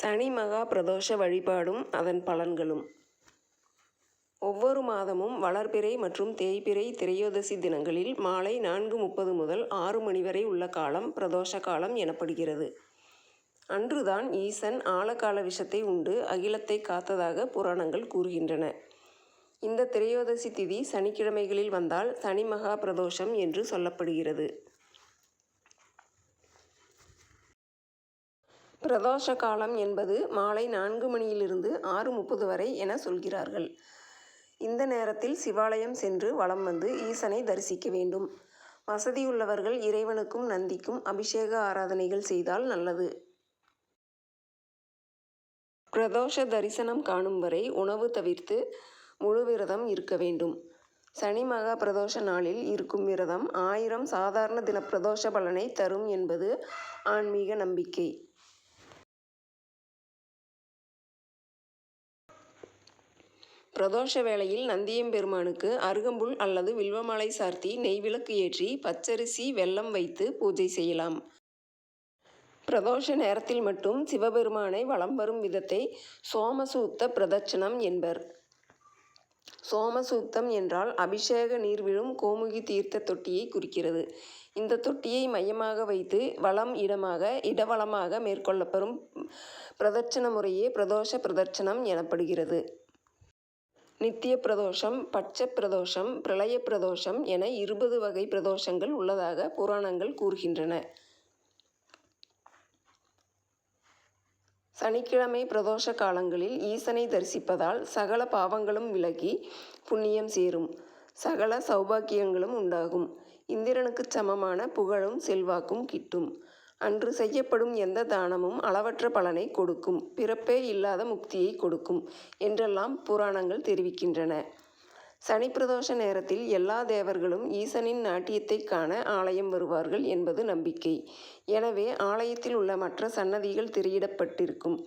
சனி மகா பிரதோஷ வழிபாடும் அதன் பலன்களும் ஒவ்வொரு மாதமும் வளர்பிறை மற்றும் தேய்பிறை திரையோதசி தினங்களில் மாலை நான்கு முப்பது முதல் ஆறு மணி வரை உள்ள காலம் பிரதோஷ காலம் எனப்படுகிறது. அன்றுதான் ஈசன் ஆழகால விஷத்தை உண்டு அகிலத்தை காத்ததாக புராணங்கள் கூறுகின்றன. இந்த திரையோதசி திதி சனிக்கிழமைகளில் வந்தால் சனி மகா பிரதோஷம் என்று சொல்லப்படுகிறது. பிரதோஷ காலம் என்பது மாலை நான்கு மணியிலிருந்து ஆறு முப்பது வரை என சொல்கிறார்கள். இந்த நேரத்தில் சிவாலயம் சென்று வலம் வந்து ஈசனை தரிசிக்க வேண்டும். வசதியுள்ளவர்கள் இறைவனுக்கும் நந்திக்கும் அபிஷேக ஆராதனைகள் செய்தால் நல்லது. பிரதோஷ தரிசனம் காணும் வரை உணவு தவிர்த்து முழு விரதம் இருக்க வேண்டும். சனி மகா பிரதோஷ நாளில் இருக்கும் விரதம் ஆயிரம் சாதாரண தின பிரதோஷ பலனை தரும் என்பது ஆன்மீக நம்பிக்கை. பிரதோஷ வேளையில் நந்தியம்பெருமானுக்கு அருகம்புல் அல்லது வில்வமாலை சார்த்தி நெய் விளக்கு ஏற்றி பச்சரிசி வெல்லம் வைத்து பூஜை செய்யலாம். பிரதோஷ நேரத்தில் மட்டும் சிவபெருமானை வலம் வரும் விதத்தை சோமசூத்த பிரதட்சணம் என்பர். சோமசூத்தம் என்றால் அபிஷேக நீர் விழும் கோமுகி தீர்த்த தொட்டியை குறிக்கிறது. இந்த தொட்டியை மையமாக வைத்து வளம் இடமாக இடவளமாக மேற்கொள்ளப்படும் பிரதட்சண முறையே பிரதோஷ பிரதட்சணம் எனப்படுகிறது. நித்திய பிரதோஷம் பட்ச பிரதோஷம் பிரளய பிரதோஷம் என இருபது வகை பிரதோஷங்கள் உள்ளதாக புராணங்கள் கூறுகின்றன. சனிக்கிழமை பிரதோஷ காலங்களில் ஈசனை தரிசிப்பதால் சகல பாவங்களும் விலகி புண்ணியம் சேரும். சகல சௌபாக்கியங்களும் உண்டாகும். இந்திரனுக்குச் சமமான புகழும் செல்வாக்கும் கிட்டும். அன்று செய்யப்படும் எந்த தானமும் அளவற்ற பலனை கொடுக்கும் பிறப்பே இல்லாத முக்தியை கொடுக்கும் என்றெல்லாம் புராணங்கள் தெரிவிக்கின்றன. சனி பிரதோஷ நேரத்தில் எல்லா தேவர்களும் ஈசனின் நாட்டியத்தை காண ஆலயம் வருவார்கள் என்பது நம்பிக்கை. எனவே ஆலயத்தில் உள்ள மற்ற சன்னதிகள் திரையிடப்பட்டிருக்கும்.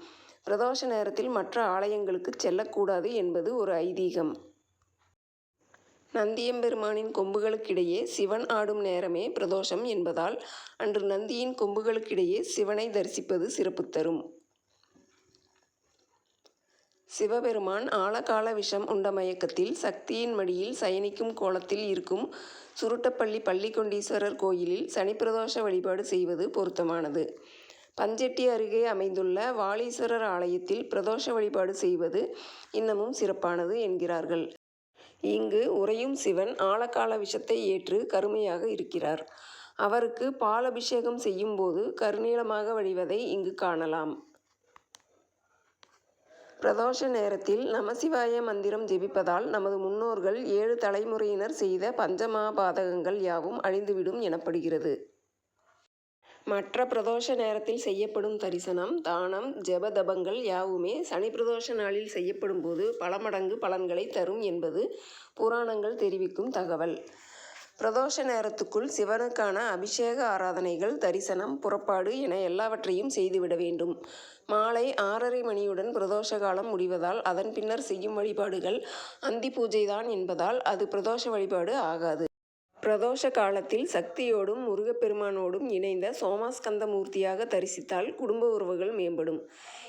பிரதோஷ நேரத்தில் மற்ற ஆலயங்களுக்குச் செல்லக்கூடாது என்பது ஒரு ஐதீகம். நந்தியம்பெருமானின் கொம்புகளுக்கிடையே சிவன் ஆடும் நேரமே பிரதோஷம் என்பதால் அன்று நந்தியின் கொம்புகளுக்கிடையே சிவனை தரிசிப்பது சிறப்பு தரும். சிவபெருமான் ஆழகால விஷம் உண்ட மயக்கத்தில் சக்தியின் மடியில் சயனிக்கும் கோலத்தில் இருக்கும் சுருட்டப்பள்ளி பள்ளிக்கொண்டீஸ்வரர் கோயிலில் சனிப்பிரதோஷ வழிபாடு செய்வது பொருத்தமானது. பஞ்செட்டி அருகே அமைந்துள்ள வாளீஸ்வரர் ஆலயத்தில் பிரதோஷ வழிபாடு செய்வது இன்னமும் சிறப்பானது என்கிறார்கள். இங்கு உறையும் சிவன் ஆழக்கால விஷத்தை ஏற்று கருமையாக இருக்கிறார். அவருக்கு பாலபிஷேகம் செய்யும்போது கருநீளமாக வழிவதை இங்கு காணலாம். பிரதோஷ நேரத்தில் நமசிவாய மந்திரம் ஜெபிப்பதால் நமது முன்னோர்கள் ஏழு தலைமுறையினர் செய்த பஞ்சமாபாதகங்கள் யாவும் அழிந்துவிடும் எனப்படுகிறது. மற்ற பிரதோஷ நேரத்தில் செய்யப்படும் தரிசனம் தானம் ஜெப தபங்கள் யாவுமே சனி பிரதோஷ நாளில் செய்யப்படும் போது பல மடங்கு பலன்களை தரும் என்பது புராணங்கள் தெரிவிக்கும் தகவல். பிரதோஷ நேரத்துக்குள் சிவனுக்கான அபிஷேக ஆராதனைகள் தரிசனம் புறப்பாடு என எல்லாவற்றையும் செய்துவிட வேண்டும். மாலை ஆறரை மணியுடன் பிரதோஷ காலம் முடிவதால் அதன் பின்னர் செய்யும் வழிபாடுகள் அந்தி பூஜை தான் என்பதால் அது பிரதோஷ வழிபாடு ஆகாது. பிரதோஷ காலத்தில் சக்தியோடும் முருகப்பெருமானோடும் இணைந்த சோமாஸ்கந்த மூர்த்தியாக தரிசித்தால் குடும்ப உறவுகள் மேம்படும்.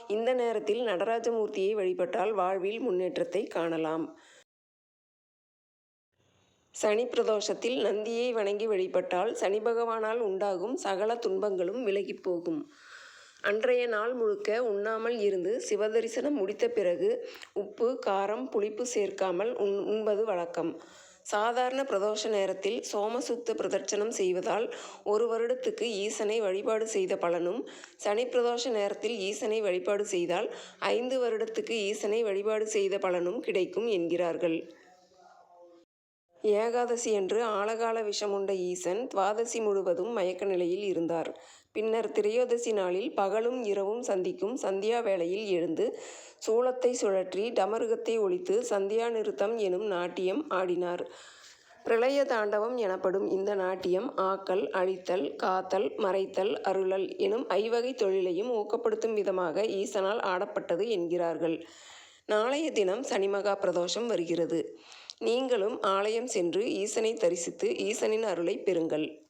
இந்த நேரத்தில் நடராஜ மூர்த்தியை வழிபட்டால் வாழ்வில் முன்னேற்றத்தை காணலாம். சனி பிரதோஷத்தில் நந்தியை வணங்கி வழிபட்டால் சனி பகவானால் உண்டாகும் சகல துன்பங்களும் விலகிப் போகும். அன்றைய நாள் முழுக்க உண்ணாமல் இருந்து சிவதரிசனம் முடித்த பிறகு உப்பு காரம் புளிப்பு சேர்க்காமல் உண் உண்பது வழக்கம். சாதாரண பிரதோஷ நேரத்தில் சோமசுத்த பிரதட்சணம் செய்வதால் ஒரு வருடத்துக்கு ஈசனை வழிபாடு செய்த பலனும் சனி பிரதோஷ நேரத்தில் ஈசனை வழிபாடு செய்தால் ஐந்து வருடத்துக்கு ஈசனை வழிபாடு செய்த பலனும் கிடைக்கும் என்கிறார்கள். ஏகாதசியன்று ஆழகால ஆலகால விஷமுண்ட ஈசன் துவாதசி முழுவதும் மயக்க நிலையில் இருந்தார். பின்னர் திரையோதசி நாளில் பகலும் இரவும் சந்திக்கும் சந்தியா வேளையில் எழுந்து சூளத்தை சுழற்றி டமருகத்தை ஒழித்து சந்தியா நிறுத்தம் எனும் நாட்டியம் ஆடினார். பிரளய தாண்டவம் எனப்படும் இந்த நாட்டியம் ஆக்கல் அழித்தல் காத்தல் மறைத்தல் அருளல் எனும் ஐவகை தொழிலையும் ஊக்கப்படுத்தும் விதமாக ஈசனால் ஆடப்பட்டது என்கிறார்கள். நாளைய தினம் சனிமகா பிரதோஷம் வருகிறது. நீங்களும் ஆலயம் சென்று ஈசனை தரிசித்து ஈசனின் அருளைப் பெறுங்கள்.